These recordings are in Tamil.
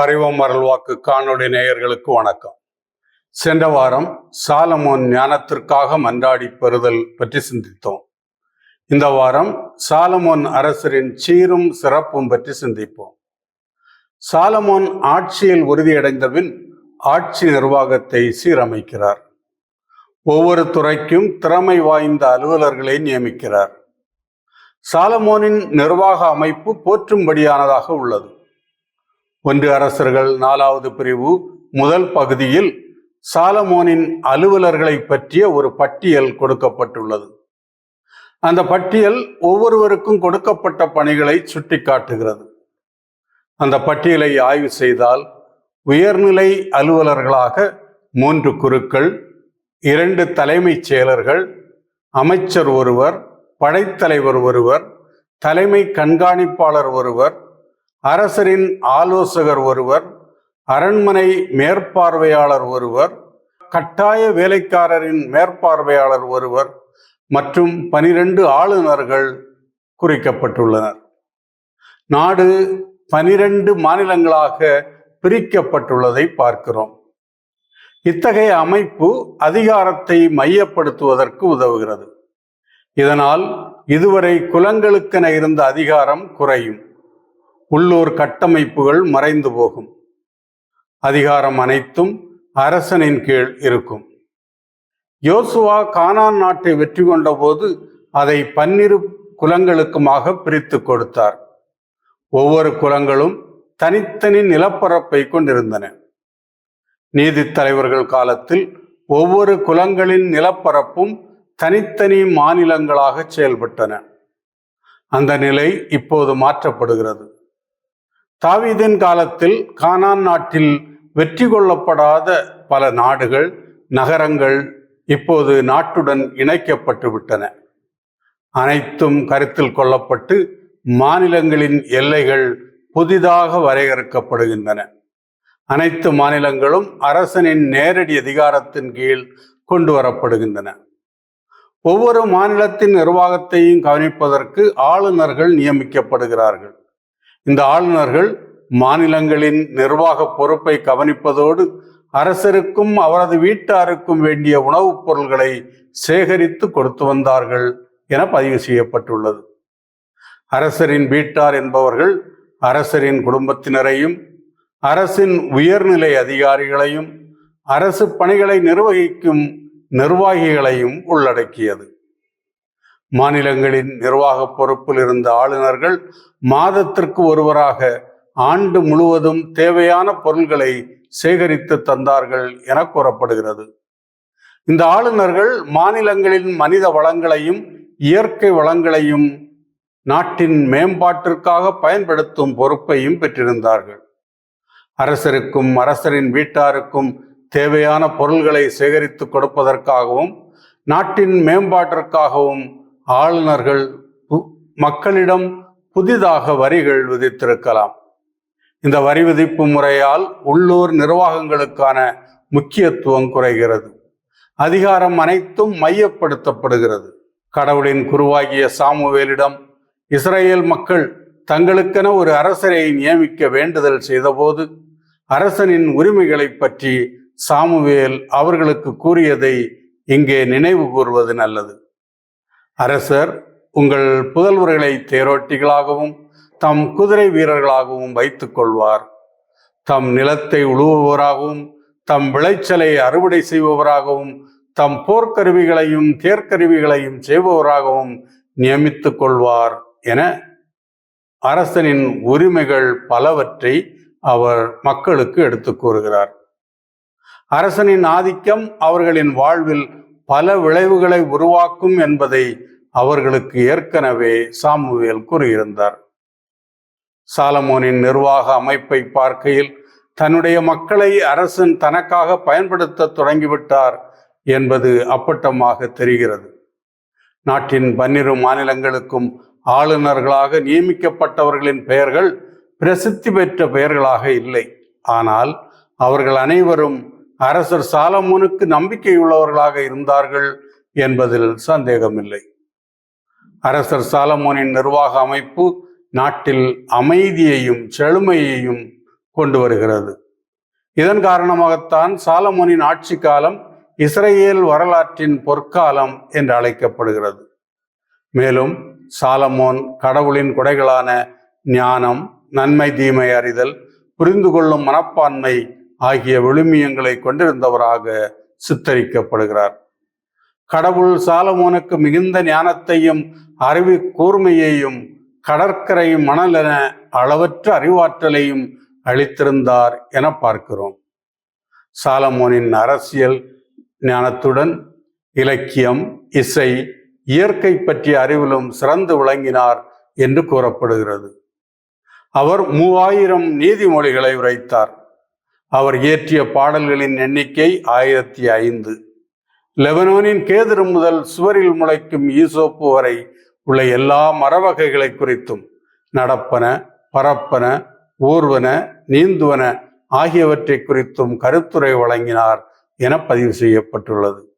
அறிவம் அருள்வாக்கு காணொளி நேயர்களுக்கு வணக்கம். சென்ற வாரம் சாலமோன் ஞானத்திற்காக மன்றாடி பெறுதல் பற்றி சிந்தித்தோம். இந்த வாரம் சாலமோன் அரசரின் சீரும் சிறப்பும் பற்றி சிந்திப்போம். சாலமோன் ஆட்சியில் உறுதியடைந்த பின் ஆட்சி நிர்வாகத்தை சீரமைக்கிறார். ஒவ்வொரு துறைக்கும் திறமை வாய்ந்த அலுவலர்களை நியமிக்கிறார். சாலமோனின் நிர்வாக அமைப்பு போற்றும்படியானதாக உள்ளது. ஒன்று அரசர்கள் நாலாவது பிரிவு முதல் பகுதியில் சாலமோனின் அலுவலர்களை பற்றிய ஒரு பட்டியல் கொடுக்கப்பட்டுள்ளது. அந்த பட்டியல் ஒவ்வொருவருக்கும் கொடுக்கப்பட்ட பணிகளை சுட்டிக்காட்டுகிறது. அந்த பட்டியலை ஆய்வு செய்தால் உயர்நிலை அலுவலர்களாக மூன்று குருக்கள் இரண்டு தலைமைச் செயலர்கள் அமைச்சர் ஒருவர் படைத்தலைவர் ஒருவர் தலைமை கண்காணிப்பாளர் ஒருவர் அரசரின் ஆலோசகர் ஒருவர் அரண்மனை மேற்பார்வையாளர் ஒருவர் கட்டாய வேலைக்காரரின் மேற்பார்வையாளர் ஒருவர் மற்றும் பனிரெண்டு ஆளுநர்கள் குறிக்கப்பட்டுள்ளனர். நாடு பனிரெண்டு மாநிலங்களாக பிரிக்கப்பட்டுள்ளதை பார்க்கிறோம். இத்தகைய அமைப்பு அதிகாரத்தை மையப்படுத்துவதற்கு உதவுகிறது. இதனால் இதுவரை குலங்களுக்கென இருந்த அதிகாரம் குறையும். உள்ளூர் கட்டமைப்புகள் மறைந்து போகும். அதிகாரம் அனைத்தும் அரசனின் கீழ் இருக்கும். யோசுவா கானான் நாட்டை வெற்றி கொண்டபோது அதை பன்னிரு குலங்களுக்குமாக பிரித்து கொடுத்தார். ஒவ்வொரு குலங்களும் தனித்தனி நிலப்பரப்பை கொண்டிருந்தன. நீதித் தலைவர்கள் காலத்தில் ஒவ்வொரு குலங்களின் நிலப்பரப்பும் தனித்தனி மாநிலங்களாக செயல்பட்டன. அந்த நிலை இப்போது மாற்றப்படுகிறது. தாவீதின் காலத்தில் கானான் நாட்டில் வெற்றி கொள்ளப்படாத பல நாடுகள் நகரங்கள் இப்போது நாட்டுடன் இணைக்கப்பட்டு விட்டன. அனைத்தும் கருத்தில் கொள்ளப்பட்டு மாநிலங்களின் எல்லைகள் புதிதாக வரையறுக்கப்படுகின்றன. அனைத்து மாநிலங்களும் அரசனின் நேரடி அதிகாரத்தின் கீழ் கொண்டு வரப்படுகின்றன. ஒவ்வொரு மாநிலத்தின் நிர்வாகத்தையும் கவனிப்பதற்கு ஆளுநர்கள் நியமிக்கப்படுகிறார்கள். இந்த ஆளுநர்கள் மாநிலங்களின் நிர்வாக பொறுப்பை கவனிப்பதோடு அரசருக்கும் அவரது வீட்டாருக்கும் வேண்டிய உணவுப் பொருள்களை சேகரித்து கொடுத்து வந்தார்கள் என பதிவு செய்யப்பட்டுள்ளது. அரசரின் வீட்டார் என்பவர்கள் அரசரின் குடும்பத்தினரையும் அரசின் உயர்நிலை அதிகாரிகளையும் அரசு பணிகளை நிர்வகிக்கும் நிர்வாகிகளையும் உள்ளடக்கியது. மாநிலங்களின் நிர்வாக பொறுப்பில் இருந்த ஆளுநர்கள் மாதத்திற்கு ஒருவராக ஆண்டு முழுவதும் தேவையான பொருள்களை சேகரித்து தந்தார்கள் என கூறப்படுகிறது. இந்த ஆளுநர்கள் மாநிலங்களின் மனித வளங்களையும் இயற்கை வளங்களையும் நாட்டின் மேம்பாட்டிற்காக பயன்படுத்தும் பொறுப்பையும் பெற்றிருந்தார்கள். அரசருக்கும் அரசரின் வீட்டாருக்கும் தேவையான பொருள்களை சேகரித்து கொடுப்பதற்காகவும் நாட்டின் மேம்பாட்டிற்காகவும் ஆளுநர்கள் மக்களிடம் புதிதாக வரிகள் விதித்திருக்கலாம். இந்த வரி விதிப்பு முறையால் உள்ளூர் நிர்வாகங்களுக்கான முக்கியத்துவம் குறைகிறது. அதிகாரம் அனைத்தும் மையப்படுத்தப்படுகிறது. கடவுளின் குருவாகிய சாமுவேலிடம் இஸ்ரேல் மக்கள் தங்களுக்கென ஒரு அரசரை நியமிக்க வேண்டுதல் செய்தபோது அரசனின் உரிமைகளை பற்றி சாமுவேல் அவர்களுக்கு கூறியதை இங்கே நினைவு கூறுவது நல்லது. அரசர் உங்கள் புதல்வர்களை தேரோட்டிகளாகவும் தம் குதிரை வீரர்களாகவும் வைத்துக் கொள்வார். தம் நிலத்தை உழுவுபவராகவும் தம் விளைச்சலை அறுவடை செய்பவராகவும் தம் போர்க்கருவிகளையும் தேர்க்கருவிகளையும் செய்பவராகவும் நியமித்துக் கொள்வார் என அரசனின் உரிமைகள் பலவற்றை அவர் மக்களுக்கு எடுத்துக் கூறுகிறார். அரசனின் ஆதிக்கம் அவர்களின் வாழ்வில் பல விளைவுகளை உருவாக்கும் என்பதை அவர்களுக்கு ஏற்கனவே சாமுவேல் கூறியிருந்தார். சாலமோனின் நிர்வாக அமைப்பை பார்க்கையில் தன்னுடைய மக்களை அரசன் தனக்காக பயன்படுத்த தொடங்கிவிட்டார் என்பது அப்பட்டமாக தெரிகிறது. நாட்டின் பன்னிரு மாநிலங்களுக்கும் ஆளுநர்களாக நியமிக்கப்பட்டவர்களின் பெயர்கள் பிரசித்தி பெற்ற பெயர்களாக இல்லை. ஆனால் அவர்கள் அனைவரும் அரசர் சாலமோனுக்கு நம்பிக்கையுள்ளவர்களாக இருந்தார்கள் என்பதில் சந்தேகமில்லை. அரசர் சாலமோனின் நிர்வாக அமைப்பு நாட்டில் அமைதியையும் செழுமையையும் கொண்டு வருகிறது. இதன் காரணமாகத்தான் சாலமோனின் ஆட்சி காலம் இஸ்ரேல் வரலாற்றின் பொற்காலம் என்று அழைக்கப்படுகிறது. மேலும் சாலமோன் கடவுளின் கொடைகளான ஞானம் நன்மை தீமை அறிதல் புரிந்து கொள்ளும் மனப்பான்மை ஆகிய விழுமியங்களை கொண்டிருந்தவராக சித்தரிக்கப்படுகிறார். கடவுள் சாலமோனுக்கு மிகுந்த ஞானத்தையும் அறிவு கூர்மையையும் கடற்கரை மணல் என அளவற்ற அறிவாற்றலையும் அளித்திருந்தார் என பார்க்கிறோம். சாலமோனின் அரசியல் ஞானத்துடன் இலக்கியம் இசை இயற்கை பற்றிய அறிவிலும் சிறந்து விளங்கினார் என்று கூறப்படுகிறது. அவர் மூவாயிரம் நீதிமொழிகளை உரைத்தார். அவர் இயற்றிய பாடல்களின் எண்ணிக்கை ஆயிரத்தி ஐந்து. லெபனோனின் கேதுரு முதல் சுவரில் முளைக்கும் ஈசோப்பு வரை உள்ள எல்லா மரவகைகளை குறித்தும் நடப்பன பரப்பன ஊர்வன நீந்துவன ஆகியவற்றை குறித்தும் கருத்துரை வழங்கினார் என பதிவு செய்யப்பட்டுள்ளது.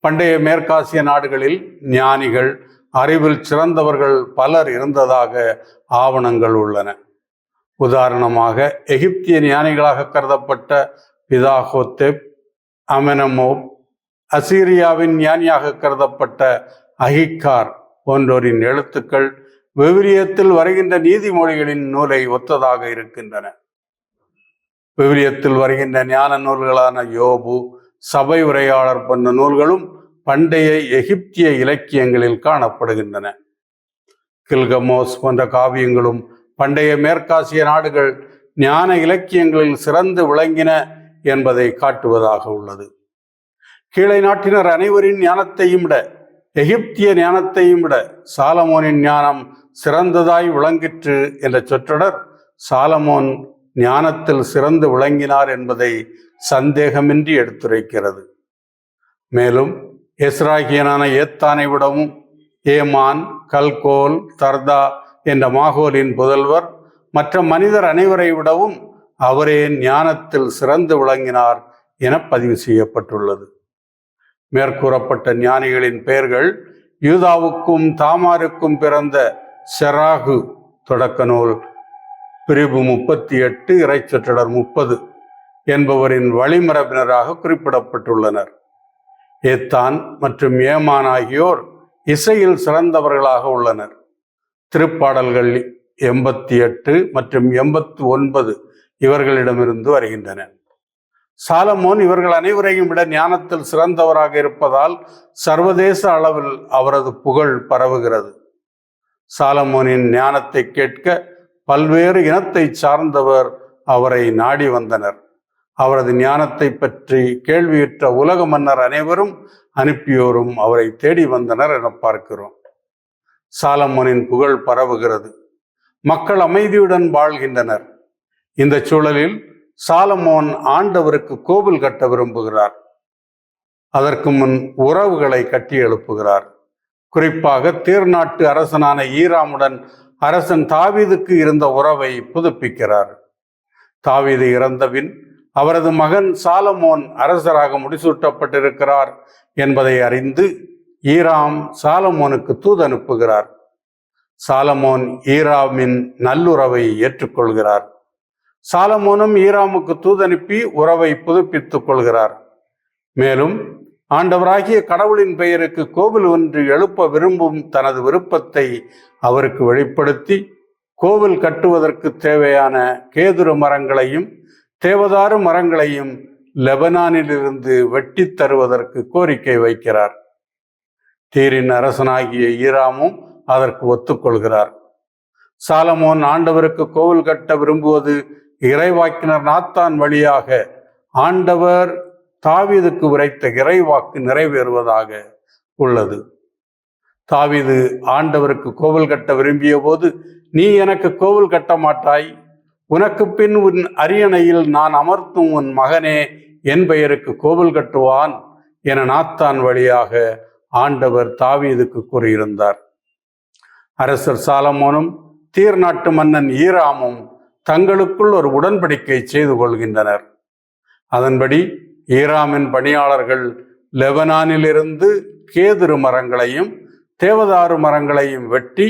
பண்டைய மேற்காசிய நாடுகளில் ஞானிகள் அறிவில் சிறந்தவர்கள் பலர் இருந்ததாக ஆவணங்கள் உள்ளன. உதாரணமாக எகிப்திய ஞானிகளாக கருதப்பட்ட பிதாகோத்தெப் அமெனமோப் அசீரியாவின் ஞானியாக கருதப்பட்ட அஹிக்கார் போன்றோரின் எழுத்துக்கள் விவிலியத்தில் வருகின்ற நீதிமொழிகளின் நூலை ஒத்ததாக இருக்கின்றன. விவிலியத்தில் வருகின்ற ஞான நூல்களான யோபு சபை உரையாளர் போன்ற நூல்களும் பண்டைய எகிப்திய இலக்கியங்களில் காணப்படுகின்றன. கில்கமோஸ் போன்ற காவியங்களும் பண்டைய மேற்காசிய நாடுகள் ஞான இலக்கியங்களில் சிறந்து விளங்கின என்பதை காட்டுவதாக உள்ளது. கீழை நாட்டினர் அனைவரின் ஞானத்தையும் விட எகிப்திய ஞானத்தையும் விட சாலமோனின் ஞானம் சிறந்ததாய் விளங்கிற்று என்ற சொற்றொடர் சாலமோன் ஞானத்தில் சிறந்து விளங்கினார் என்பதை சந்தேகமின்றி எடுத்துரைக்கிறது. மேலும் எஸ்ராகியனான ஏத்தானை விடவும் ஏமான் கல்கோல் தர்தா என்ற மாகோலின் புதல்வர் மற்ற மனிதர் அனைவரை விடவும் அவரே ஞானத்தில் சிறந்து விளங்கினார் என பதிவு செய்யப்பட்டுள்ளது. மேற்கூறப்பட்ட ஞானிகளின் பெயர்கள் யூதாவுக்கும் தாமாருக்கும் பிறந்த செராகு தொடக்க நூல் பிரிவு முப்பத்தி எட்டு இறைச்சொற்றடர் முப்பது என்பவரின் வழிமரபினராக குறிப்பிடப்பட்டுள்ளனர். ஏத்தான் மற்றும் ஏமான் ஆகியோர் இசையில் சிறந்தவர்களாக உள்ளனர். திருப்பாடல்கள் எண்பத்தி எட்டு மற்றும் எண்பத்தி ஒன்பது இவர்களிடமிருந்து வருகின்றன. சாலமோன் இவர்கள் அனைவரையும் விட ஞானத்தில் சிறந்தவராக இருப்பதால் சர்வதேச அளவில் அவரது புகழ் பரவுகிறது. சாலமோனின் ஞானத்தை கேட்க பல்வேறு இனத்தை சார்ந்தவர் அவரை நாடி வந்தனர். அவரது ஞானத்தை பற்றி கேள்வியுற்ற உலக மன்னர் அனைவரும் அனுப்பியோரும் அவரை தேடி வந்தனர் என பார்க்கிறோம். சாலமோனின் புகழ் பரவுகிறது. மக்கள் அமைதியுடன் வாழ்கின்றனர். இந்த சூழலில் சாலமோன் ஆண்டவருக்கு கோவில் கட்ட விரும்புகிறார். அதற்கு முன் உறவுகளை கட்டி எழுப்புகிறார். குறிப்பாக தீர்நாட்டு அரசனான ஈராமுடன் அரசன் தாவீதுக்கு இருந்த உறவை புதுப்பிக்கிறார். தாவீது இறந்தபின் அவரது மகன் சாலமோன் அரசராக முடிசூட்டப்பட்டிருக்கிறார் என்பதை அறிந்து ஈராம் சாலமோனுக்கு தூது அனுப்புகிறார். சாலமோன் ஈராமின் நல்லுறவை ஏற்றுக்கொள்கிறார். சாலமோனும் ஈராமுக்கு தூதனுப்பி உறவை புதுப்பித்துக் கொள்கிறார். மேலும் ஆண்டவராகிய கடவுளின் பெயருக்கு கோவில் ஒன்று எழுப்ப விரும்பும் தனது விருப்பத்தை அவருக்கு வெளிப்படுத்தி கோவில் கட்டுவதற்கு தேவையான கேதுரு மரங்களையும் தேவதாரு மரங்களையும் லெபனானிலிருந்து வெட்டித் தருவதற்கு கோரிக்கை வைக்கிறார். தீரின் அரசனாகிய ஈராமும் அதற்கு ஒத்துக்கொள்கிறார். சாலமோன் ஆண்டவருக்கு கோவில் கட்ட விரும்புவது இறைவாக்கினர் நாத்தான் வழியாக ஆண்டவர் தாவீதுக்கு உரைத்த இறைவாக்கு நிறைவேறுவதாக உள்ளது. தாவீது ஆண்டவருக்கு கோவில் கட்ட விரும்பிய போது நீ எனக்கு கோவில் கட்ட மாட்டாய். உனக்கு பின் உன் அரியணையில் நான் அமர்த்தும் உன் மகனே என் பெயருக்கு கோவில் கட்டுவான் என நாத்தான் வழியாக ஆண்டவர் தாவீதுக்கு கூறியிருந்தார். அரசர் சாலமோனும் தீர் நாட்டு மன்னன் ஈராமும் தங்களுக்குள் ஒரு உடன்படிக்கை செய்து கொள்கின்றனர். அதன்படி ஈராமின் பணியாளர்கள் லெபனானிலிருந்து கேதுரு மரங்களையும் தேவதாரு மரங்களையும் வெட்டி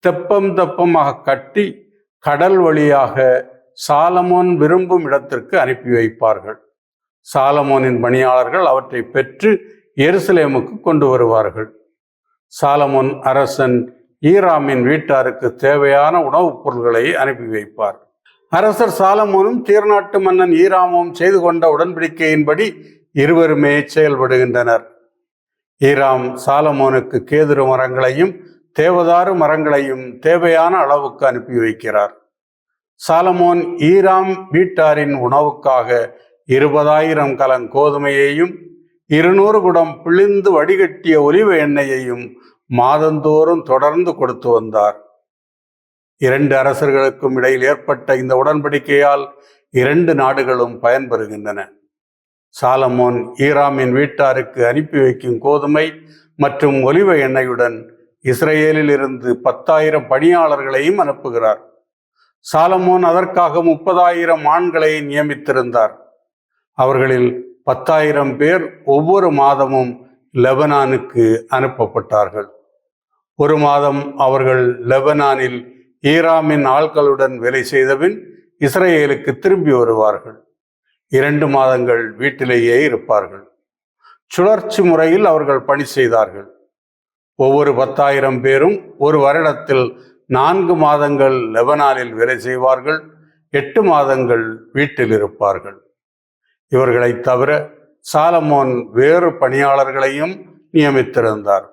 தெப்பம் தெப்பமாக கட்டி கடல் வழியாக சாலமோன் விரும்பும் இடத்திற்கு அனுப்பி வைப்பார்கள். சாலமோனின் பணியாளர்கள் அவற்றை பெற்று எருசலேமுக்கு கொண்டு வருவார்கள். சாலமோன் அரசன் ஈராமின் வீட்டாருக்கு தேவையான உணவுப் பொருள்களை அனுப்பி வைப்பார். அரசர் சாலமோனும் தீர்நாட்டு மன்னன் ஈராமும் செய்து கொண்ட உடன்படிக்கையின்படி இருவருமே செயல்படுகின்றனர். ஈராம் சாலமோனுக்கு கேதுரு மரங்களையும் தேவதாறு மரங்களையும் தேவையான அளவுக்கு அனுப்பி வைக்கிறார். சாலமோன் ஈராம் வீட்டாரின் உணவுக்காக இருபதாயிரம் கலங் கோதுமையையும் இருநூறு குடம் பிழிந்து வடிகட்டிய ஒலிவ எண்ணெயையும் மாதந்தோறும் தொடர்ந்து கொடுத்து வந்தார். இரண்டு அரசர்களுக்கும் இடையில் ஏற்பட்ட இந்த உடன்படிக்கையால் இரண்டு நாடுகளும் பயன்பெறுகின்றன. சாலமோன் ஈராமின் வீட்டாருக்கு அனுப்பி வைக்கும் கோதுமை மற்றும் ஒலிவ எண்ணெயுடன் இஸ்ரேலில் இருந்து பத்தாயிரம் பணியாளர்களையும் அனுப்புகிறார். சாலமோன் அதற்காக முப்பதாயிரம் ஆண்களை நியமித்திருந்தார். அவர்களில் பத்தாயிரம் பேர் ஒவ்வொரு மாதமும் லெபனானுக்கு அனுப்பப்பட்டார்கள். ஒரு மாதம் அவர்கள் லெபனானில் ஈராமின் ஆட்களுடன் வேலை செய்தபின் இஸ்ரேலுக்கு திரும்பி வருவார்கள். இரண்டு மாதங்கள் வீட்டிலேயே இருப்பார்கள். சுழற்சி முறையில் அவர்கள் பணி செய்தார்கள். ஒவ்வொரு பத்தாயிரம் பேரும் ஒரு வருடத்தில் நான்கு மாதங்கள் லெபனானில் வேலை செய்வார்கள். எட்டு மாதங்கள் வீட்டில் இருப்பார்கள். இவர்களை தவிர சாலமோன் வேறு பணியாளர்களையும் நியமித்திருந்தார்.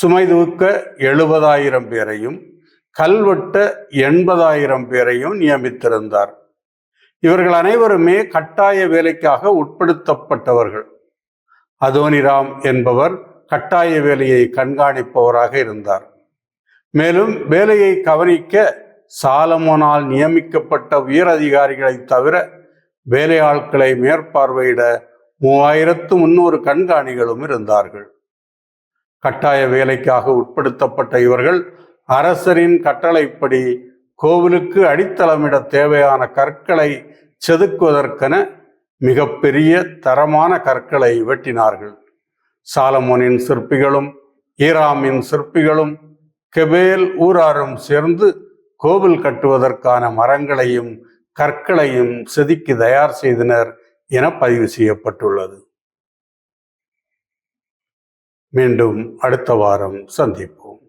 சுமை தூக்க எழுபதாயிரம் பேரையும் கல்வெட்ட எண்பதாயிரம் பேரையும் நியமித்திருந்தார். இவர்கள் அனைவருமே கட்டாய வேலைக்காக உட்படுத்தப்பட்டவர்கள். அதோனிராம் என்பவர் கட்டாய வேலையை கண்காணிப்பவராக இருந்தார். மேலும் வேலையை கவனிக்க சாலமோனால் நியமிக்கப்பட்ட உயர் அதிகாரிகளை தவிர வேலையாட்களை மேற்பார்வையிட மூவாயிரத்து முன்னூறு கண்காணிகளும் இருந்தார்கள். கட்டாய வேலைக்காக உட்படுத்தப்பட்ட இவர்கள் அரசரின் கட்டளைப்படி கோவிலுக்கு அடித்தளமிட தேவையான கற்களை செதுக்குவதற்கென மிகப்பெரிய தரமான கற்களை வெட்டினார்கள். சாலமோனின் சிற்பிகளும் ஈராமின் சிற்பிகளும் கெபேல் ஊராரும் சேர்ந்து கோவில் கட்டுவதற்கான மரங்களையும் கற்களையும் செதுக்கி தயார் செய்தனர் என பதிவு செய்யப்பட்டுள்ளது. மீண்டும் அடுத்த வாரம் சந்திப்போம்.